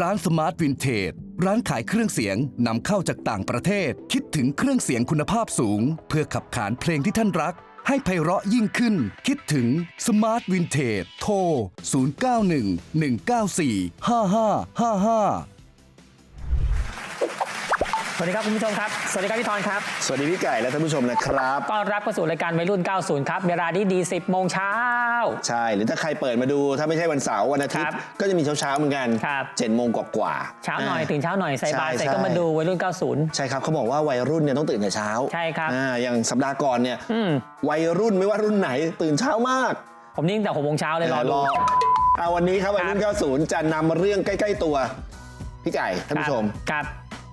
ร้านสมาร์ทวินเทจร้านขายเครื่องเสียงนำเข้าจากต่างประเทศ คิดถึงเครื่องเสียงคุณภาพสูง เพื่อขับขานเพลงที่ท่านรัก ให้ไพเราะยิ่งขึ้น คิดถึงสมาร์ทวินเทจโทร 0911945555 สวัสดีครับคุณผู้ชมครับ สวัสดีครับพี่ธรครับ สวัสดีพี่ไก่และท่านผู้ชมนะครับต้อนรับเข้าสู่รายการวัยรุ่น 90 ครับ เวลาดีดี10 โมงเช้า ใช่ หรือถ้าใครเปิดมาดูถ้าไม่ใช่วันเสาร์วันอาทิตครัย์บก็จะมีเช้าๆเหมือนกันครับเจ็ดโมงกว่าๆเช้าหน่อยาตื่นเช้าหน่อยใส่บาตรใช่เสร็จก็มาใช่ดูวัยรุ่น 90 ใช่ครับเขาบอกว่าวัยรุ่นเนี่ยต้องตื่นแต่เช้า ใช่ครับอ่าอย่างสัปดาห์ก่อนเนี่ยอืมวัยรุ่นไม่ว่ารุ่นไหนตื่นเช้ามาก ผมนี่ตั้งแต่6โมงเช้าเลยรอดูเอาวันนี้ครับวัยรุ่น 90 จะนำเรื่องใกล้ ๆ ตัวพี่ไก่ท่านผู้ชมครับ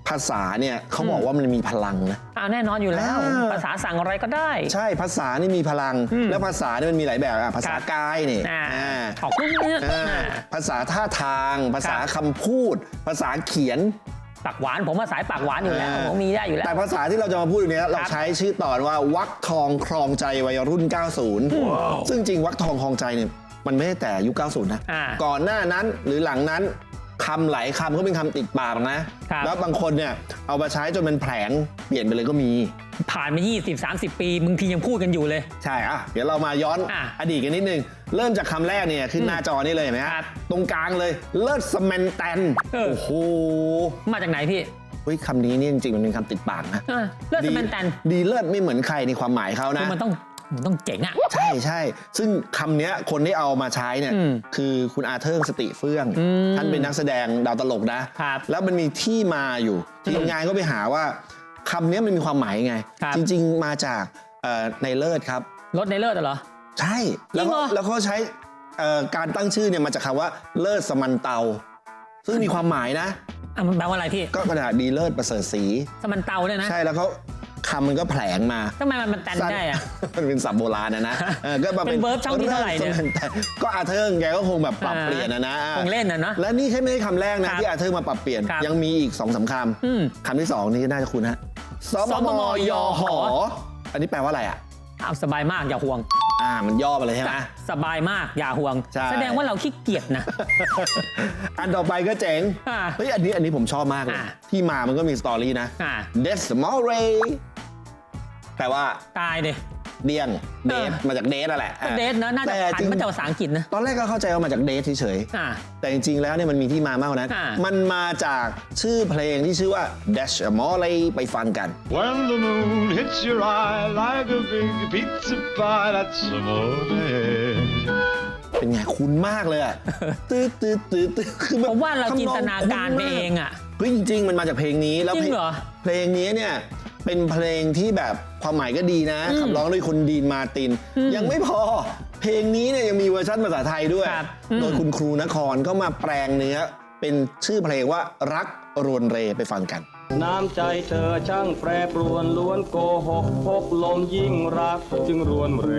ภาษาเนี่ยเขาบอกว่ามันมีพลังนะ อ้าวแน่นอนอยู่แล้ว อ่า ภาษาสั่งอะไรก็ได้ ใช่ภาษานี่มีพลังอืมแล้วภาษานี่มันมีหลายแบบอะภาษาครับกายนี่อ่าอ่าออกลูกเนี่ยอ่าอ่า ภาษาท่าทาง ภาษาครับคำพูด ภาษาเขียน ปากหวานผมว่าสายปากหวานอยู่แล้วอ่า ผมมีได้อยู่แล้ว แต่ภาษาที่เราจะมาพูดอยู่เนี้ยเราใช้ชื่อตอนว่าวักทองครองใจวัยรุ่น 90 ซึ่งจริงวักทองครองใจเนี่ยมันไม่ได้แต่ยุค 90 นะ อ่าก่อนหน้านั้นหรือหลังนั้น คำหลายคำก็เป็นคำติดปากนะ ครับแล้วบางคนเนี่ยเอามาใช้จนเป็นแผลงเปลี่ยนไปเลยก็มี ผ่านมา 20 30 ปีบางทียังพูดกันอยู่เลย ใช่อะเดี๋ยวเรามาย้อนอะอดีตกันนิดนึง เริ่มจากคำแรกเนี่ยขึ้นหน้าจอนี่เลยเห็นไหมฮะครับตรงกลางเลยเลิศสแมนแตนเออ โอ้โหมาจากไหนพี่เฮ้ยคำนี้นี่จริงๆมันเป็นคำติดปากนะ อ่าเลือดสแมนแตนดีเลิศไม่เหมือนใครในความหมายเขาคืนะอมันต้อง มันต้องเจ๋งอะ ใช่ใช่ ซึ่งคำเนี้ยคนที่เอามาใช้เนี่ย อืมคือคุณอาเทิงสติเฟื่อง อืมท่านเป็นนักแสดงดาวตลกนะ ครับแล้วมันมีที่มาอยู่ ทีมงานก็ไปหาว่าคำเนี้ยมันมีความหมายไง ครับ จริง ๆ มาจากเอ่อในเลิศครับ รถในเลือดเหรอ ใช่ แล้วก็จริงเหรอ แล้วก็ใช้เอ่อการตั้งชื่อเนี่ยมาจากคำว่าเลิศสมันเตา ซึ่งมีความหมายนะ อะมันแปลว่าอะไรพี่ก็กระดาษดีเลิศประเสริฐสีสมันเตาเนี่ยนะ ใช่แล้วเขา คำมันก็แผลงมาทำไมมันมันแตนได้อะ มันเป็นศัพท์โบราณนะนะเออก็มาเป็นเวิร์บช่องที่เท่าไหร่เนี่ยก็อาเทิงแกก็คงแบบปรับอ่าเปลี่ยนนะนะคงเล่นนะเนอะ และนี่แค่ไม่ใช่คำแรกนะครับที่อาเทิงมาปรับเปลี่ยน ครับยังมีอีกสองสามคอืมำคำที่สองนี่น่าจะคุณฮะสสมมยหอันนี้แปลว่าอะไรอะ เอาสบายมากอย่าห่วง อ่ามันย่อไปเลยใช่ไหม สบายมากอย่าห่วง ใช่ แสดงว่าเราขี้เกียจนะ อันต่อไปก็เจ๋งอ่าเฮ้ยอันนี้อันนี้ผมชอบมากเลย อ่า ที่มามันก็มีสตอรี่นะ อ่า d e s m o r e แปลว่าตายเด เดียงเดทเออมาจากเดทนั่นแหละก็เดทนะน่าจะแต่ผัจนริงมาจากภาษาอังกฤษนะตอนแรกก็เข้าใจว่ามาจากเดทเฉยอ่าๆแต่จริงๆแล้วเนี่ยมันมีที่มามากกว่านั้นอ่ามันมาจากชื่อเพลงที่ชื่อว่า Dash m o r e ไปฟังกัน When the moon hits your eye like a big pizza pie, that's amore. เป็นไงคุ้นมากเลยอะตื้อตื้อตื้อตื้อคือแบบผมว่าเราทำจินองตนาการไปคุ้มมเองอะเฮ้ยจริง ๆ มันมาจากเพลงนี้แล้วจริงเหรอเพลงนี้เนี่ย เป็นเพลงที่แบบความหมายก็ดีนะอืมขับร้องโดยคุณดีนมาร์ตินอืมยังไม่พอ เพลงนี้เนี่ยยังมีเวอร์ชันภาษาไทยด้วย ครับอืม โดยคุณครูนครก็มาแปลงเนื้อ เป็นชื่อเพลงว่ารักรวนเรไปฟังกัน น้ำใจเธอช่างแปรปรวนล้วนโกหกพกลมยิ่งรักจึงรวนเร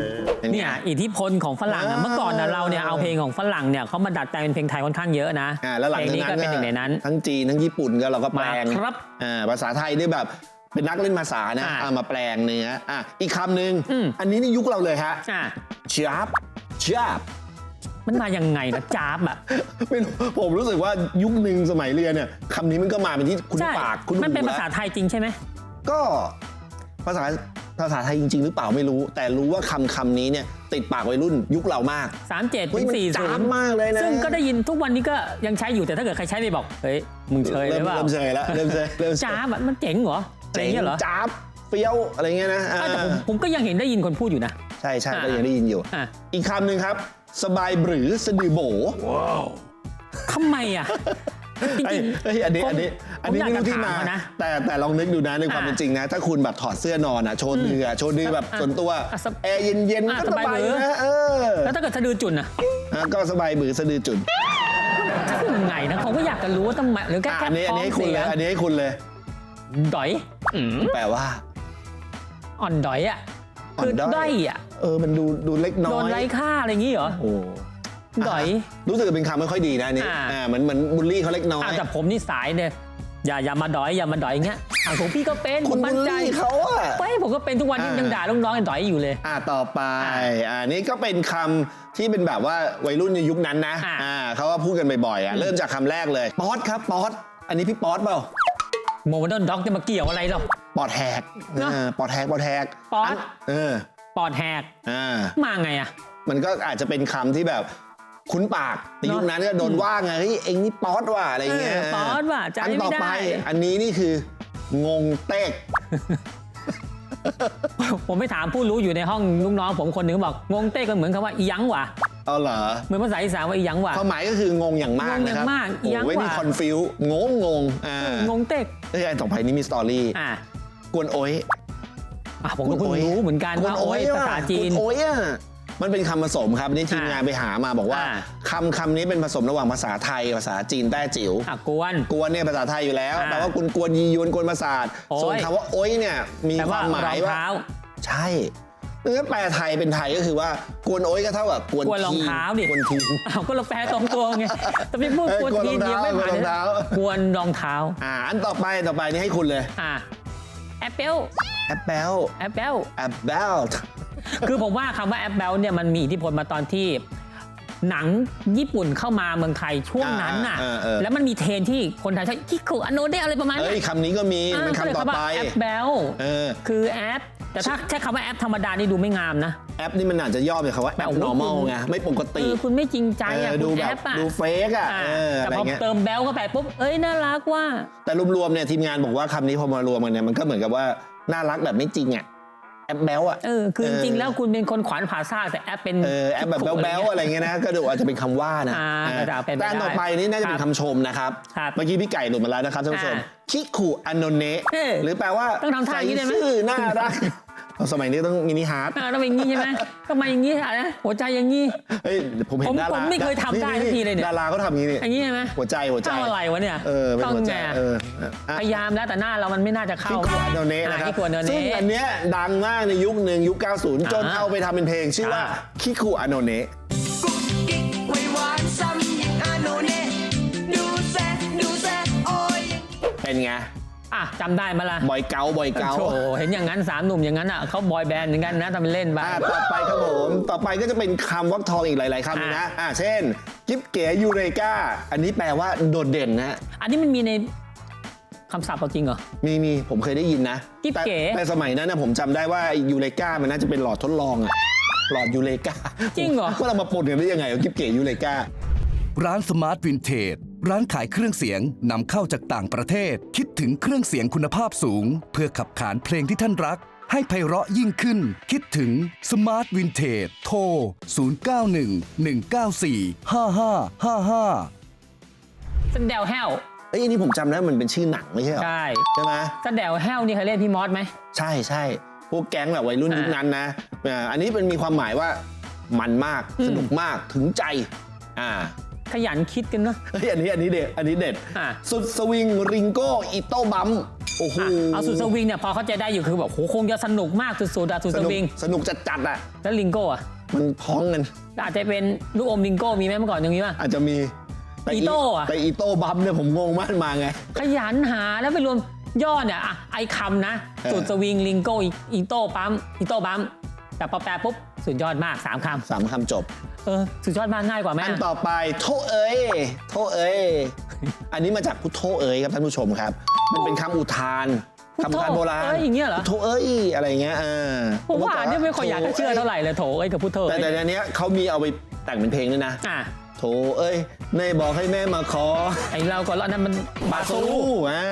เป็นไง เนี่ยอิทธิพลของฝรั่งอะอ่าเมื่อก่อนนะเราเนี่ยเอาเพลงของฝรั่งเนี่ยเขามาดัดแปลงเป็นเพลงไทยค่อนข้างเยอะนะอ่าแล้วหลังเพลงจากนี้นั้นก็เป็นหนึ่งในนั้น ทั้งจีนทั้งญี่ปุ่นก็เราก็แปลงมาครับ อ่าภาษาไทยนี่แบบ เป็นนักเล่นภาษานะอ่าเอามาแปลงเนื้ออะอีกคำหนึ่งอืม อันนี้นี่ยุคเราเลยฮะอ่าจับจับ มันมายังไงนะจ้าบอะไม่รู้ผมรู้สึกว่ายุคหนึ่งสมัยเรียนเนี่ยคำนี้มันก็มาเป็นที่คุณใช่ปากคุณมันเป็นหูภาษาแล้วไทยจริงใช่ไหม ก็ภาษาภาษาไทยจริง ๆ หรือเปล่าไม่รู้ แต่รู้ว่าคำคำนี้เนี่ยติดปากวัยรุ่นยุคเรามากสามเจ็ดเฮ้ถึยงมันสี่จ๊าศูบนย์มากเลยนะ ซึ่งก็ได้ยินทุกวันนี้ก็ยังใช้อยู่แต่ถ้าเกิดใครใช้ไปบอก เฮ้ย มึงเชยหเริ่รืมอเปล่าเริ่มเชยแล้วเริ่มเชยเริ่มเชยจ้าบอะมันเจ๋งเหรอ อะไรเจ๋งเงี้ยเหรอจ๊าบเฟี้ยวอะไรเงี้ยนะอ่าเอ้าแต่ผมผมก็ยังเห็นได้ยินคนพูดอยู่นะ ใช่ใช่อ่าก็ยังได้ยินอยู่ อ่าอีกคำหนึ่งครับ สบายหรือสะดือโบ ทำไมอะ จริเอ้ยงเอ้ยอันนี้อันนี้อันนี้ผมไม่อยากรู้จะที่มาถามอะนะแต่แต่ลองนึกดูนะในความอ่าเป็นจริงนะ ถ้าคุณแบบถอดเสื้อนอนอะโชว์เนื้อโชว์เนื้อแบบอะส่วนตัวอะสบแอร์เย็นๆอะก็สสบายบายหรือนะเออแล้วถ้าเกิดสะดือจุนอะอะก็สบายบือสะดือจุดยังไงนะเขาก็อยากจะรู้ว่าทำไมหรือแค่อะแค่อันนี้อัท้นองนี้ให้คุณเสีเลยยอันนี้ให้คุณเลย ดอยอืมแปลว่า อ่อนดอยอะอ่อนคือด้อย ด้อยอะเออมันดูดูเล็กน้อยโดนไร้ค่าอะไรอย่างงี้เหรอโอ้ดอยรู้สึกเป็นคำไม่ค่อยดีนะอันนี่อ่า อ่าเหมือนเหมือนบูลลี่เขาเล็กน้อยอ้าวแต่ผมนี่สายเนี่ยอย่าอย่ามาดอยอย่ามาดอยอย่างเงี้ยอะของพี่ก็เป็นผคุณมบูมั่นลใจลี่เขาอะเฮ้ยผมก็เป็นทุกวันนี้อ่ายั ยังด่าลูกน้องไอ้ต่อยอยู่เลย อ่าต่อไปอ่านี่ก็เป็นคำที่เป็นแบบว่าวัยรุ่นในยุคนั้นนะอ่าอ่าเขาก็พูดกันบ่อยๆอะเริ่มจากคำแรกเลยป๊อตครับป๊อตอันนี้พี่ป๊อตเปล่า โมเดิร์นด็อกจะมาเกี่ยวอะไรหรอก ปอดแหกเนอะเออปอดแหกปอดแหกป๊อตนเออปอดแหกอ่ามาไงอะมันก็อาจจะเป็นคำที่แบบคุ้นปากในยุคนั้นก็โดนว่าไงเฮ้ยเอ็งนี่ป๊อตว่ะอะไรเงี้ยเออป๊อตว่ะใจอันไม่ต่อได้ไป อันนี้นี่คืองงเต๊กผมไปถามผู้รู้อยู่ในห้องลูกน้องผมคนหนึ่งบอกงงเต้ก็เหมือนคำว่าอีหยังว่ะ เอาเหรอเหมือนภาษาอีสานว่าอีหยังว่ะความหมายก็คืองงอย่างมากงงอย่างนะครับมากโอ้ยังโหไม่มีกว่า คอนฟิวงงงงอ่างงเต้กเอ้ยอันต่อไปนี้มีสตอรี่อะกวนโอ้ย อะผมก็เพิ่งรู้เหมือนกันว่าโอ้ยภาษาจีนกวนโอ้ยอะมันเป็นคำผสมครับนี่ทีมอ่างงานไปหามาบอกว่าอ่า คำคำนี้เป็นผสมระหว่างภาษาไทยกับภาษาจีนแต้จิ๋วอะกวน กวนเนี่ยภาษาไทยอยู่แล้วอ่าแต่ว่ากุนกวนยียวนกวนประสาทโอ้ย ส่วนคำว่าโอ้ยเนี่ยมีแปลคว่าวามหมารอยงว่า เท้า ใช่ งั้นแปลไทยเป็นไทยก็คือว่ากวนโอ้ยก็เท่ากับกวนกวนรองทีเท้าดิกวนทีอ้าวก็เราแปลตรงตัวไงแต่พี่พูดเออกวนกวนทีรองเท้ายังไม่ผ่านกวนรองเท้ากวนรองเท้าอ่าอันต่อไปต่อไปนี่ให้คุณเลยอะแอปเปิลแอปเปิลแอปเปิลแอปเปิลคือผมว่าคำว่าแอปเปิลเนี่ยมันมีอิทธิพลมาตอนที่หนังญี่ปุ่นเข้ามาเมืองไทยช่วงนั้นน่ะอ่าเออเออแล้วมันมีเทรนที่คนไทยใช้คิคุอโนเดะอะไรประมาณเอ้เนี้ยยคำนี้ก็มีเป็นก็เลยคำต่อคำว่าไปแอปเปิลเออคือแอป แต่ถ้าใช้คำว่าแอปธรรมดานี่ดูไม่งามนะ แอปนี่มันอาจจะย่อมาจากคำว่าแบแอบปโอ้โห normal ไงไม่ปกเอติอคุณไม่จริงใจเออะอคุดูณแบแอบปอะดูเฟกอะอ่าเออแต่อะไรพอเงี้ย เติมแบลเข้าไปปุ๊บเอ้ยน่ารักว่า แต่รวมๆเนี่ยทีมงานบอกว่าคำนี้พอมารวมกันเนี่ยมันก็เหมือนกับว่าน่ารักแบบไม่จริงอะแอปแบลอะ เออคือเออจริงๆแล้วคุณเป็นคนขวานผ่าซากแต่แอปเป็นเออแอปแบบแบลๆอะไรเงี้ยนะก็ดูอาจจะเป็นคำว่านะอ่าเออก็จะเป็นไปแต่อันได้ต่อไปนี่น่าจะเป็นครับคำชมนะครับครับเมื่อกี้พี่ไก่หลุดมาแล้วนะครับท่านผู้ชมอ่าคิคุอันโนเนะเออหรือแปลว่าต้องทำท่าอย่างนี้ได้ไหม ใส่ซื่อน่ารัก เอาสมัยนี้ต้องมินิฮาร์ดอ่าต้องเป็นอย่างนี้ใช่ไหมทำไมอย่างนี้อะนะหัวใจอย่างนี้ เฮ้ยผมเห็นผมดาราผมไม่เคยทำได้สักทีเลยเนี่ย ดาราเขาทำอย่างนี้นี่อย่างนี้ใช่ไหมหัวใจหัวใจเข้าอะไรวะเนี่ยเออเป็นต้องหัวใจไงเอออะ พยายามแล้วแต่หน้าเรามันไม่น่าจะเข้าคิคุอันโนเนะนะครับคิคุอันโนซึ่งเนะอันเนี้ยดังมากในยุคหนึ่งยุค 90 จนอ่าเอาไปทำเป็นเพลงชื่อว่าอ่าคิคุอันโนเนะกุ๊กกิ๊กไว้หวานซ้ำยิ่งอาโนเน่ดูแซะดูแซะโอ้ย เป็นไงอ่ะจำได้ไหมล่ะบอยเกาบอยเกาโถเห็นอย่างนั้นสามหนุ่มอย่างนั้นอะเขาบอยแบนด์เหมือนกันนะทำเป็นเล่นไปอ่าต่อไปครับผมต่อไปก็จะเป็นคำวักทองอีกหลาย ๆคำเลยนะอ่าเช่น กิฟเก๋ยูเรกาอันนี้แปลว่าโดดเด่นนะอันนี้มันมีในคำศัพท์เอาจริงเหรอ มีมีผมเคยได้ยินนะกิ๊บเก๋แต่แต่สมัยนั้นนะผมจำได้ว่ายูเรกามันน่าจะเป็นหลอดทดลองอะหลอดยูเรกาจริงเหรอว่าเรามาปนกันได้ยังไงวะกิฟเก๋ยูเรการ้านสมาร์ทวินเทจ ร้านขายเครื่องเสียงนำเข้าจากต่างประเทศ คิดถึงเครื่องเสียงคุณภาพสูง เพื่อขับขานเพลงที่ท่านรัก ให้ไพเราะยิ่งขึ้น คิดถึงสมาร์ทวินเทจโทร 0911945555สันเดวแฮวเอ้ยอันนี้ผมจำได้มันเป็นชื่อหนังไม่ใช่เหรอใช่ใช่ไหมสันเดวแฮวนี่เคยเล่นพี่มอสไหม ใช่ใช่พวกแก๊งแบบวัยรุ่นอ่ายุยุคนั้นนะอ่าอันนี้เป็นมีความหมายว่ามันมากอืมสนุกมากถึงใจอ่า ขยันคิดกันเนอะ เฮ้ยอันนี้อันนี้เด็ดอันนี้เด็ด อ่าสุดสวิงริงโก้อิโต้บัมโอ้โหอะเอาสุดสวิงเนี่ยพอเข้าใจได้อยู่คือแบบโหคงจะสนุกมากสุดๆอะสุดสสนุกวิงสนุกจัดจัดๆอะ แล้วลิงโก้อะมันพ้องกัน อาจจะเป็นลูกอมลิงโก้มีไหมเมื่อก่อนอย่างนี้ป่ะ อาจจะมีแต่อีโต้อะ แต่อีโต้บัมเนี่ยผมงงมากมาไง ขยันหาแล้วไปรวมย่อเนี่ยอะไอคำนะ เออ สุดสวิงลิงโก้อีโต้ปั๊มอีโต้ปั๊ม แต่พอแปลปุ๊บสุดยอดมากสามคสามคำจบำเออสุดยอดมากง่ายกว่าไหมอันต่อไปโทเอ้ยโทเอ้ยอันนี้มาจากพุทโธเอ้ยครับท่านผู้ชมครับ มันเป็นคำอุทานคำอุทานโบราณเอ้ยอย่างเงี้ยเหรอพุทโธเอ้ยอะไรอย่างเงี้ยเออผมว่าอันนี้ไม่ค่อยอยากจะเชื่อเท่าไหร่เลยโถเอ้ยกับพุทโธแต่แต่อันเนี้ยเขามีเอาไปแต่งเป็นเพลงด้วยนะอะโถเอ้ยในบอกให้แม่มาขอไอเราก็แล้วอันนั้นมันบาโซลูอ่า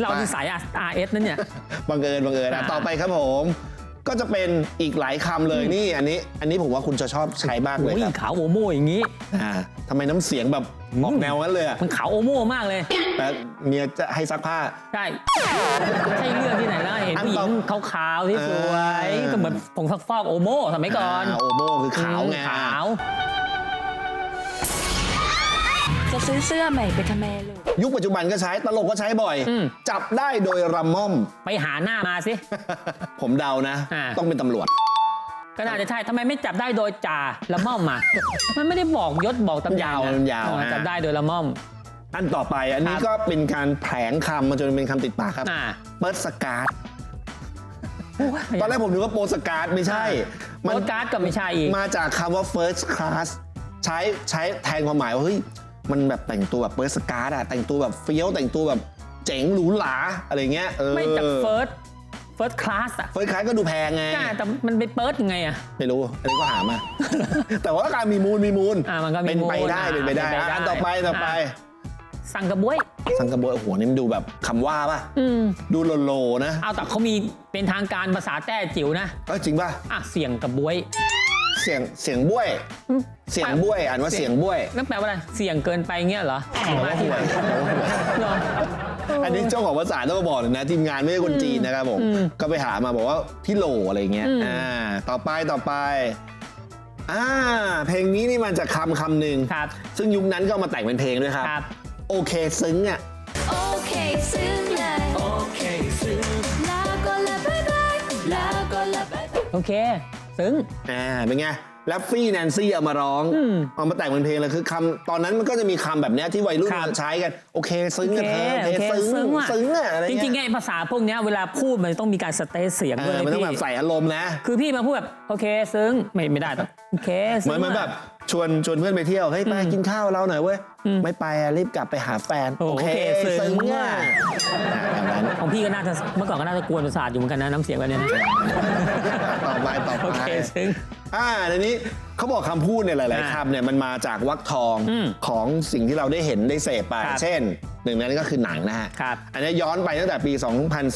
เราคือสาย RS นั่นเนี่ย บังเอิญบังเอิญอะอ่าต่อไปครับผม ก็จะเป็นอีกหลายคำเลยนี่อันนี้ อันนี้ผมว่าคุณจะชอบใช้มากเลยโอ้ยครับขาวโอโม่อย่างนี้ อ่าทำไมน้ำเสียงแบบออกแนวนั้นเลยอะมันขาวโอโม่มากเลย แต่เมียจะให้ซักผ้า ใช่ ใช่เรื่องที่ไหนแล้วเห็นอันผู้หต่ญิองขาวๆที่สวยเออก็เหมือนผงซักฟอกโอโม่สมัยก่อนาโอโบคือขาวไง ขาว จะซื้อเสื้อใหม่ไปทำไมลูก ยุคปัจจุบันก็ใช้ตลกก็ใช้บ่อย อืม จับได้โดยรำม่อม ไปหาหน้ามาสิ ผมเดานะ อ่า ต้องเป็นตำรวจ ก็น่าจะใช่ทำไมไม่จับได้โดยจ่าละม่อมมา มันไม่ได้บอกยศบอกตำแหน่งยาวนะมันยาวเออนะ จับได้โดยละม่อม อันต่อไปอันนี้ครับ ก็เป็นการแผลงคำมาจนเป็นคำติดปากครับ อ่าเปิดสการ์ดตอนแรกผมนึกว่าโปสการ์ดไม่ใช่โปสการ์ดก็ไม่ใช่อีก มาจากคำว่า first class ใช้ใช้แทนความหมายว่าเฮ้ย มันแบบแต่งตัวแบบเปิดสการ์ดอะแต่งตัวแบบเฟี้ยวแต่งตัวแบบเจ๋งหรูหราอะไรเงี้ยเออไม่จากเฟิร์สเฟิร์สคลาสอะเฟิร์สคลาสก็ดูแพงไงใช่แต่มันไปเปิดยังไงอะไม่รู้ อันนี้ก็หามา แต่ว่าการมีมูลมีมูลอ่ามันก็มีเป็นไปมูลได้อ่าเป็นไปได้เป็นไปได้อะอันต่อไปต่อไปอ่สังกระบวย สังกะโบยโอ้โหนี่มันดูแบบคำว่าป่ะอืม ดูโลโลนะเอาแต่เขามีเป็นทางการภาษาแต้จิ๋วนะเอ้ยจริงป่ะ อะเสียงกระบวย เสียงเสียงบ้วย เสียงบ้วยอ่านว่าเสียงบ้วย นั่นแปลว่าอะไรเสียงเกินไปเงี้ยเหรอมาที่ไหนเหรอ อันนี้เจ้าของภาษาต้องมาบอกเลยนะทีมงานไม่ใช่คนจีนนะครับผมอืมก็ไปหามาบอกว่าที่โหลอะไรเงี้ยอืมอ่าต่อไปต่อไปอ่าเพลงนี้นี่มันจากคำคำหนึ่งครับ ซึ่งยุคนั้นก็เอามาแต่งเป็นเพลงด้วยครับ ครับ โอเคซึ้งอะโอเคซึ้งเลยโอเคซึ้งลาก็ลาบายบายลาก็ลาบายบายโอเค ซึ้งอ่าเป็นไงแรปฟี่แนนซี่เอามาร้องอืมเอามาแต่งเป็นเพลงเลยคือคำตอนนั้นมันก็จะมีคำแบบเนี้ยที่วัยรุ่นครับใช้กัน โอเคซึ้งโออะเคเธอโอโอเคเคซึ้งซึ้งว่ะซึ้งอะอะไรจเงี้ยริงๆไอ้ภาษาพวกเนี้ยเวลาพูดมันต้องมีการสเตทเสียงเอด้วยอมันต้องแบบพี่ใส่อารมณ์นะ คือพี่มาพูดแบบโอเคซึ้งไม่ไม่ได้ต้องโอเคเหซึ้มืองนเหมือนแบบชวนชวนเพื่อนไปเที่ยวเฮ้ยไปอืมกินข้าวเราหน่อยเว้ยอืมไม่ไปอะรีบกลับไปหาแฟนโอเคซึ้งซึ้งว่ะอะอ่าแบบ นั้น ของพี่ก็น่าจะเมื่อก่อนก็น่าจะกวนประสาทอยู่เหมือนกันนะน้ำเสียงแบบเนี้ยนะต่อไปต่อโอไปเคซึ้งอ่าในนี้เขาบอกคำพูดเนี่ยหลายอ่าๆคำเนี่ยมันมาจากวรรคทองอืมของสิ่งที่เราได้เห็นได้เสพไป ครับเช่น หนึ่งในนั้นก็คือหนังนะฮะ ครับอันนี้ย้อนไปตั้งแต่ปี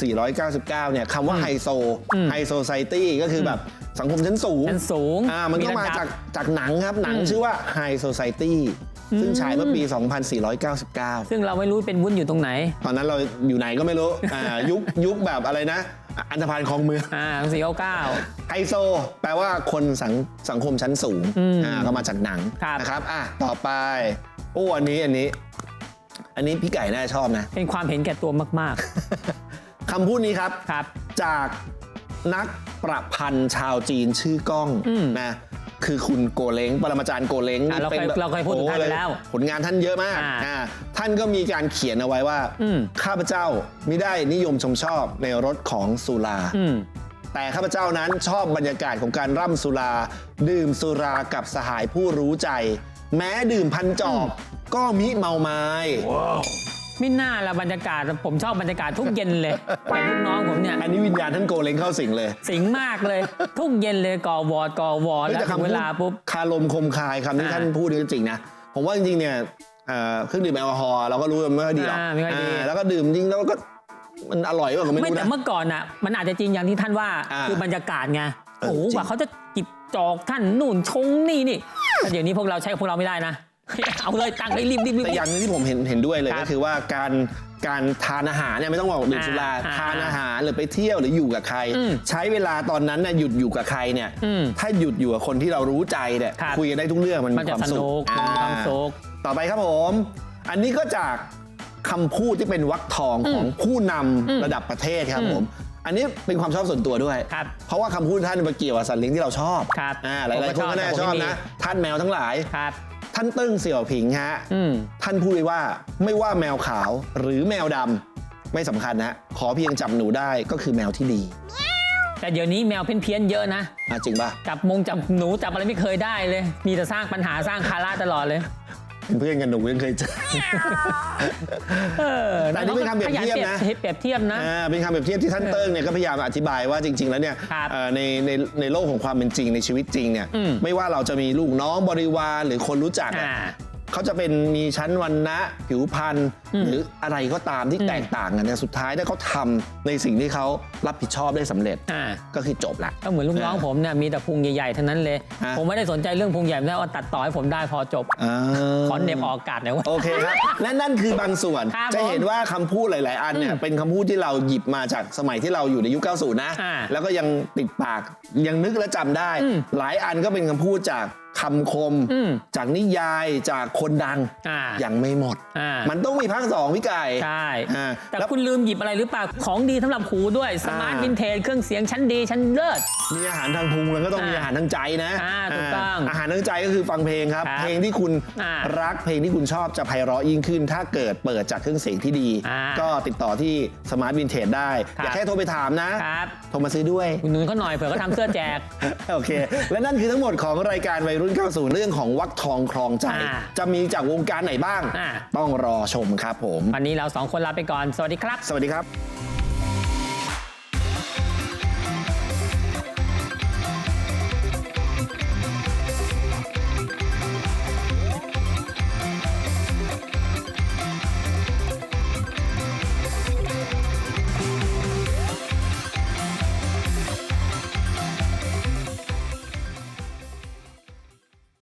2499 เนี่ยคำว่าอืมไฮโซอืมไฮโซไซตี้ก็คือแบบสังคมชั้นสูงชั้นสูงอ่ามันก็มีระมาดับจากจากหนังครับ หนังอืมชื่อว่า High Society ซึ่ งฉายเมื่อปี 2499 ซึ่งเราไม่รู้เป็นวุ้นอยู่ตรงไหน ตอนนั้นเราอยู่ไหนก็ไม่รู้อ่ายุคยุคแบบอะไรนะ อันธพาลคลองเมืองอ่าสี่เก้าเก้า ไฮโซ แปลว่าคนสังสังคมชั้นสูงอืมอ่าก็มาจากหนังครับ นะครับอะต่อไปโอ้อันนี้อันนี้ อันนี้พี่ไก่น่าจะชอบนะ เป็นความเห็นแก่ตัวมากคำพูดนี้ครับ ๆ ครับ จากนักประพันธ์ชาวจีนชื่อก้องอืม นะ คือคุณโกเล้งปรมาจารย์โกเล้งอะเราเคยป็นแบบเราเคยพูดถึงท่านไปโอ้แล้วผลงานท่านเยอะมากอ่าอ่าท่านก็มีการเขียนเอาไว้ว่า อืม ข้าพเจ้าไม่ได้นิยมชมชอบในรสของสุรา อืม แต่ข้าพเจ้านั้นชอบบรรยากาศของการร่ำสุรา ดื่มสุรากับสหายผู้รู้ใจ แม้ดื่มพันจอกก็มิเมาไม้ ไม่น่าละบรรยากาศผมชอบบรรยากาศทุกเย็นเลยแต่ลูกน้องผมเนี่ยอันนี้วิญญาณท่านโกเล้งเข้าสิงเลย สิงมากเลย ทุกเย็นเลยก่อวอดก่อวอดฮ้ยแล้วแต่ถึงคำเวพูดลาปุ๊บคารมคมคายคำที่อ่าท่านพูดนี่จริงนะผมว่าจริงๆเนี่ยเอ่อเครื่องดื่มแอลกอฮอล์เราก็รู้ว่าไม่ค่อยดีหรอกอ่าไม่ค่อยดีอ่าแล้วก็ดื่มจริงแล้วก็มันอร่อยกว่าก็ไม่ไม่รู้แต่นะเมื่อก่อนอะมันอาจจะจริงอย่างที่ท่านว่าอ่าคือบรรยากาศไงเออโอ้โหจริงกว่าเขาจะจิบจอกท่านนู่นชงนี่นี่แต่เดี๋ยวนี้พวกเราใช้กับพวกเราไม่ได้นะ เอาเลยตั้งให้รีบรีบรีบ แต่อย่างหนึงที่ผมเห็นเห็นด้วยเลยครับก็คือว่าการการทานอาหารเนี่ยไม่ต้องบอกดื่มอ่าสุราอ่าทานอาหารหรือไปเที่ยวหรืออยู่กับใคร อืมใช้เวลาตอนนั้นน่ะหยุดอยู่กับใครเนี่ยอืมถ้าหยุดอยู่กับคนที่เรารู้ใจเนี่ยครับ คุยกันได้ทุกเรื่องมันมันมีคจะวามสสุนุขกมันมีความอ่า สุข ต่อไปครับผม อันนี้ก็จากคำพูดที่เป็นวรรคทองของผู้นำอืมระดับประเทศครับอืมผม อันนี้เป็นความชอบส่วนตัวด้วย ครับเพราะว่าคำพูดท่านมาเกี่ยวกับสัตว์เลี้ยงที่เราชอบครับอ่าหลายๆคนผมก็ก็น่าชอบชอบแต่ผมไม่มี นะท่านแมวทั้งหลาย ครับ ท่านเติ้งเสี่ยวผิงฮะอืมท่านพูดไว้ว่าไม่ว่าแมวขาวหรือแมวดำไม่สำคัญนะ ขอเพียงจับหนูได้ก็คือแมวที่ดี แต่เดี๋ยวนี้แมวเพี้ยนๆเยอะนะอะจริงป่ะ จับมงจับหนูจับอะไรไม่เคยได้เลย มีแต่สร้างปัญหาสร้างภาระตลอดเลย เป็นเพื่อนกันหนูยังเคยเจอ เออแต่อันนี้เป็นคำเปรียบเทียบนะขนเปรียบเทียบนะ อ่าเป็นคำเปรียบเทียบที่ท่านเติ้งเนี่ยก็พยายามอธิบายว่าจริง ๆ แล้วเนี่ยครับเอ่อในในในโลกของความเป็นจริงในชีวิตจริงเนี่ยอืมไม่ว่าเราจะมีลูกน้องบริวารหรือคนรู้จักอะอ่า เขาจะเป็นมีชั้นวันนะผิวพรรณอืมหรืออะไรก็ตามที่อืมแตกต่างกันเนี่ยสุดท้ายถ้าเขาทำในสิ่งที่เขารับผิดชอบได้สำเร็จอ่าก็คือจบละก็เหมือนลูกน้องผมเนี่ยมีแต่พุงใหญ่ๆเท่านั้นเลยฮะผมไม่ได้สนใจเรื่องพุงใหญ่ไม่ได้ว่าตัดต่อให้ผมได้พอจบอ่าขอเหน็บออกอากาศหน่อยว่าโอเคครับและนั่นคือบางส่วนครับจะเห็นว่าคำพูดหลาย ๆ อันเนี่ยอืมเป็นคำพูดที่เราหยิบมาจากสมัยที่เราอยู่ในยุค 90 นะอ่าแล้วก็ยังติดปากยังนึกและจำได้อืมหลายอันก็เป็นคำพูดจาก คำคม อืมจากนิยายจากคนดังอ่ายังไม่หมด อ่ามันต้องมีภาคสองพี่ไก่ใช่ อ่าแต่แล้ว คุณลืมหยิบอะไรหรือเปล่า ของดีสำหรับหูด้วยสมาร์ทอ่า วินเทจเครื่องเสียงชั้นดีชั้นเลิศ มีอาหารทางพุงแล้วก็ต้องอ่ามีมีอาหารทางใจนะอ่าถูกต้องอาหารทางใจก็คือฟังเพลงครับ ครับเพลงที่คุณอ่ารักเพลงที่คุณชอบจะไพเราะยิ่งขึ้น ถ้าเกิดเปิดจากเครื่องเสียงที่ดี อ่าก็ติดต่อที่สมาร์ทวินเทจได้ ครับ อย่าแค่โทรไปถามนะ ครับโทรมาซื้อด้วย คุณนุนเขาหน่อยเผื่อเขาทำเสื้อแจก โอเค และนั่นคือทั้งหมดของรายการวัยรุ่นเข้าสู่เรื่องของวักทองครองใจ อ่าจะมีจากวงการไหนบ้าง อ่า ต้องรอชมครับผม วันนี้เราสองคนลาไปก่อน สวัสดีครับ สวัสดีครับ